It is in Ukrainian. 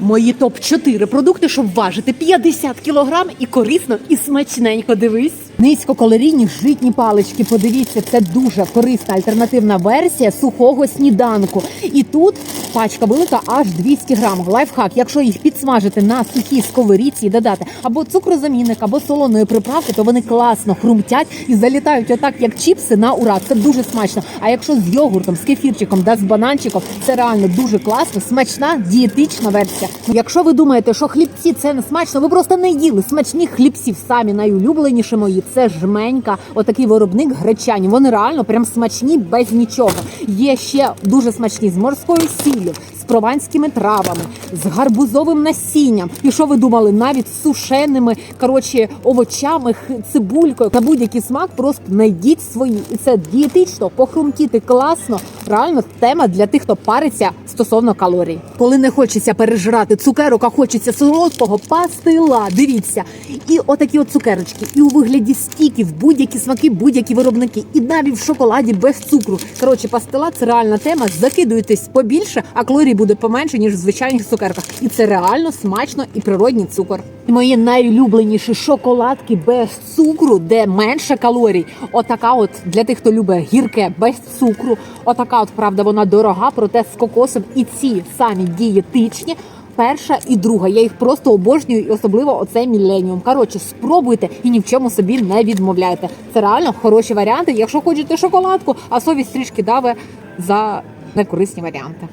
Мої топ 4 продукти, щоб важити 50 кілограм і корисно, і смачненько. Дивись. Низькокалорійні житні палички. Подивіться, це дуже корисна альтернативна версія сухого сніданку. І тут пачка велика, аж 200 грам. Лайфхак, якщо їх підсмажити на сухій сковорідці і додати або цукрозамінник, або солоної приправки, то вони класно хрумтять і залітають отак, як чіпси на ура. Це дуже смачно. А якщо з йогуртом, з кефірчиком, да з бананчиком, це реально дуже класно, смачна дієтична версія. Ну, Якщо ви думаєте, що хлібці це не смачно, ви просто не їли смачних хлібців. Самі найулюбленіші мої це жменька, отакий виробник гречані. Вони реально прям смачні без нічого. Є ще дуже смачні з морською сіллю, з прованськими травами, з гарбузовим насінням. І що ви думали, навіть з сушеними коротше овочами, цибулькою на будь-який смак просто знайдіть свої. І це дієтично, похрумтіти класно. Реально тема для тих, хто париться стосовно калорій. Коли не хочеться пережирати цукерок, а хочеться солодкого пастила. Дивіться, і отакі от цукерочки, і у вигляді стіків, будь-які смаки, будь-які виробники, і навіть в шоколаді без цукру. Коротше, пастила це реальна тема. Закидуйтесь побільше, а калорій буде поменше ніж в звичайних цукерках. І це реально смачно і природній цукор. Мої найулюбленіші шоколадки без цукру, де менше калорій. Отака, от для тих, хто любить гірке без цукру. Отака, от правда, вона дорога, проте з кокосом. І ці самі дієтичні. Перша і друга. Я їх просто обожнюю, і особливо оцей міленіум. Коротше, спробуйте і ні в чому собі не відмовляйте. Це реально хороші варіанти. Якщо хочете шоколадку, а совість трішки даве за некорисні варіанти.